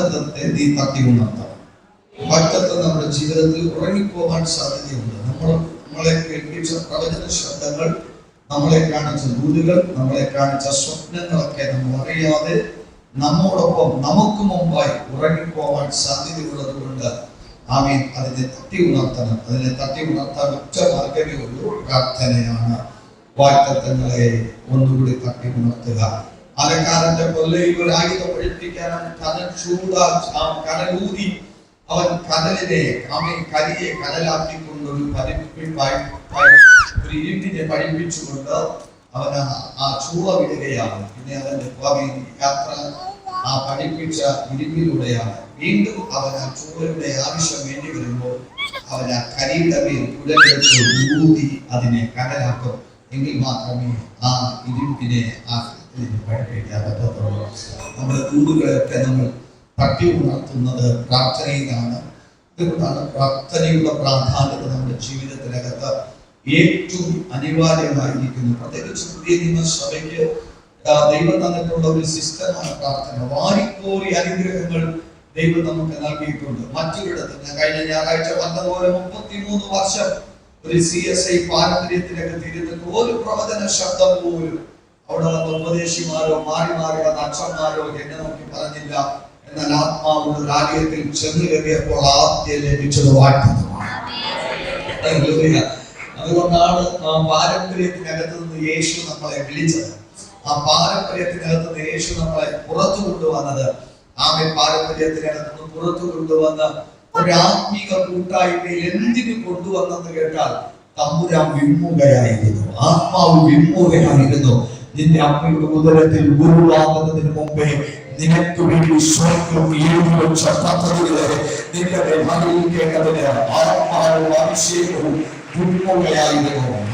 വാക്തത്വത്തെ നീ തട്ടി ഉണർത്തണം ഭക്തത്വം നമ്മുടെ ജീവിതത്തിൽ ഉറങ്ങിപ്പോകാൻ സാധ്യതയുണ്ട്. നമ്മൾ നമ്മളെ കേൾപ്പിച്ച പ്രവചന ശബ്ദങ്ങൾ നമ്മളെ കാണിച്ച ദൂതുകൾ നമ്മളെ കാണിച്ച സ്വപ്നങ്ങളൊക്കെ നമ്മൾ അറിയാതെ നമ്മോടൊപ്പം നമുക്ക് മുമ്പായി ഉറങ്ങിപ്പോകാൻ സാധ്യതയുള്ളത് കൊണ്ട് ആമീൻ അതിനെ തട്ടി ഉണർത്തണം. അതിനെ തട്ടി ഉണർത്താൻ ഒറ്റ മാർഗമേ ഉള്ളൂ. പ്രാർത്ഥനയാണ്. വാക്തത്വങ്ങളെ ഒന്നുകൂടി തട്ടി ഉണർത്തുക. അലക്കാരന്റെ കൊല്ലയിൽ ആയുധം ഒഴിപ്പിക്കാൻ കനൽ ചൂടാ ആ കനലൂതി അവൻ കനലിനെ അവൻ കരിയെ കനലാക്കിക്കൊണ്ട് ഒരു ഒരു ഇരുമ്പിനെ പഠിപ്പിച്ചുകൊണ്ട് അവൻ ആ- ചൂവ വിടുകയാണ്. പിന്നെ അവന്റെ അവൻ യാത്ര ആ പഠിപ്പിച്ച ഇരുമ്പിലൂടെയാണ്. വീണ്ടും അവൻ ആ ചൂളയുടെ ആവശ്യം വേണ്ടി വരുമ്പോൾ അവൻ ആ കരിയുടെ മേൽ കുലകെടുത്ത് ഊതി അതിനെ കനലാക്കും. എങ്കിൽ മാത്രമേ ആ ഇരുമ്പിനെ ആ പറ്റത്തുള്ളൂ നമ്മുടെ ദൂതുകളൊക്കെ നമ്മൾ തട്ടി ഉണർത്തുന്നത് പ്രാർത്ഥനയിലാണ്. അതുകൊണ്ടാണ് പ്രാർത്ഥനയുടെ പ്രാധാന്യത നമ്മുടെ ജീവിതത്തിനകത്ത് ഏറ്റവും അനിവാര്യമായിരിക്കുന്നു പ്രത്യേകിച്ച് പുതിയ നിയമസഭയ്ക്ക് ദൈവം തന്നിട്ടുള്ള ഒരു സിസ്റ്റമാണ് പ്രാർത്ഥന. വാരിക്കോറി അനുഗ്രഹങ്ങൾ ദൈവം നമുക്ക് നൽകിയിട്ടുണ്ട്. മറ്റൊരിടത്ത് ഞാൻ കഴിഞ്ഞ ഞായറാഴ്ച വന്നതുപോലെ മുപ്പത്തിമൂന്ന് വർഷം ഒരു സി എസ് ഐ പാരമ്പര്യത്തിനകത്ത് ഇരുന്നിട്ട് ഒരു പ്രവചന ശബ്ദം പോലും അവിടെ വന്ന ഉപദേശിമാരോ മാറി മാറി വന്ന അച്ഛന്മാരോ എന്നെ നോക്കി പറഞ്ഞില്ല. എന്നാൽ ആത്മാവ് രാജ്യത്തിൽ ചെന്ന് കയറിയപ്പോൾ ആദ്യം ലഭിച്ചത് വാഴ്ത്തുന്നതാണ് അതുകൊണ്ടാണ് ആ പാരമ്പര്യത്തിനകത്ത് നിന്ന് യേശു നമ്മളെ വിളിച്ചത്. ആ പാരമ്പര്യത്തിനകത്ത് നിന്ന് യേശു നമ്മളെ പുറത്തു കൊണ്ടുവന്നത്. ആമേ പാരമ്പര്യത്തിനകത്ത് നിന്ന് പുറത്തു കൊണ്ടുവന്ന ഒരു ആത്മീക കൂട്ടായ്മയിൽ എന്തിനു കൊണ്ടുവന്നെന്ന് കേട്ടാൽ തമ്പുരാൻ വിമ്മുകയായിരുന്നു ആത്മാവ് വിമ്മുകയായിരുന്നു നിന്റെ അമ്മയുടെ ഉദരത്തിൽ ഉരുളാകുന്നതിന് മുമ്പേ നിനക്ക് വേണ്ടി സ്വർഗം എഴുതി വെച്ച പദ്ധതികളെ നിന്റെ മകളിക്കേണ്ടതിന് ആത്മാവും അഭിഷേകവും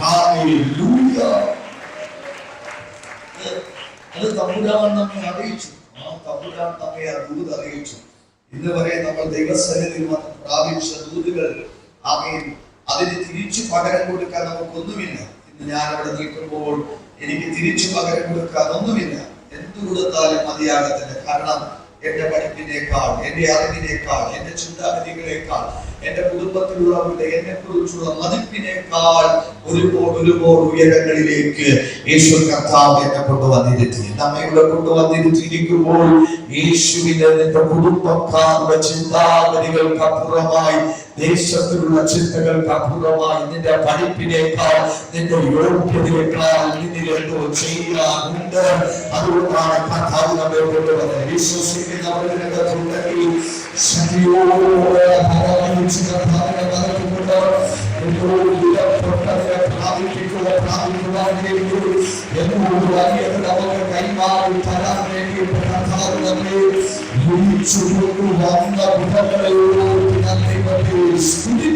ഹല്ലേലൂയ. അത് തമ്പുരാൻ നമ്മെ അറിയിച്ചു. ആ തമ്പുരാൻ നമ്മെ ആ ദൂത് അറിയിച്ചു. ഇന്ന് വരെ നമ്മൾ ദൈവസന്നിധിയിൽ വന്ന് പ്രാപിച്ച ദൂതുകൾ ആമേൻ. അതിന് തിരിച്ചു പകരം കൊടുക്കാൻ നമുക്കൊന്നുമില്ല. ഇന്ന് ഞാൻ അവിടെ നിൽക്കുമ്പോൾ എനിക്ക് തിരിച്ചു പകരം കൊടുക്കാൻ ഒന്നുമില്ല. കൊടുത്താലും മതിയാകത്തില്ല. കാരണം എന്റെ പഠിപ്പിനേക്കാൾ എന്റെ അറിവിനേക്കാൾ എന്റെ ചിന്താഗതികളേക്കാൾ എന്റെ കുടുംബത്തിലുള്ളവരുടെ എന്നെ കുറിച്ചുള്ള മതിപ്പിനേക്കാൾ ഒരുപാട് ഒരുപാട് ഉയരങ്ങളിലേക്ക് യേശു കർത്താവ് എന്നെ കൊണ്ടുവന്നിരുത്തി. നമ്മെ ഇവിടെ കൊണ്ടുവന്നിരുത്തിയിരിക്കുമ്പോൾ യേശുവിന്റെ നിന്റെ കുടുംബക്കാരുടെ ചിന്താഗതികൾക്ക് അപ്പുറമായി ദേശത്തിലുള്ള ചിന്തകൾക്ക് അപ്പുറമായി നിന്റെ പഠിപ്പിനേക്കാൾ നിന്റെ യോഗ്യതയേക്കാൾ നിന്നിൽ എന്തോ ചെയ്യാറുണ്ട് അതുകൊണ്ടാണ് കർത്താവ് നമ്മെ കൊണ്ടുവന്നത്. വിശ്വസിക്കുന്നവരുടെ ശക്തിയോടെ ഭരമണിച്ച് చుట్టూ వంద పుట్టలు పునర్నిపతి స్థుతి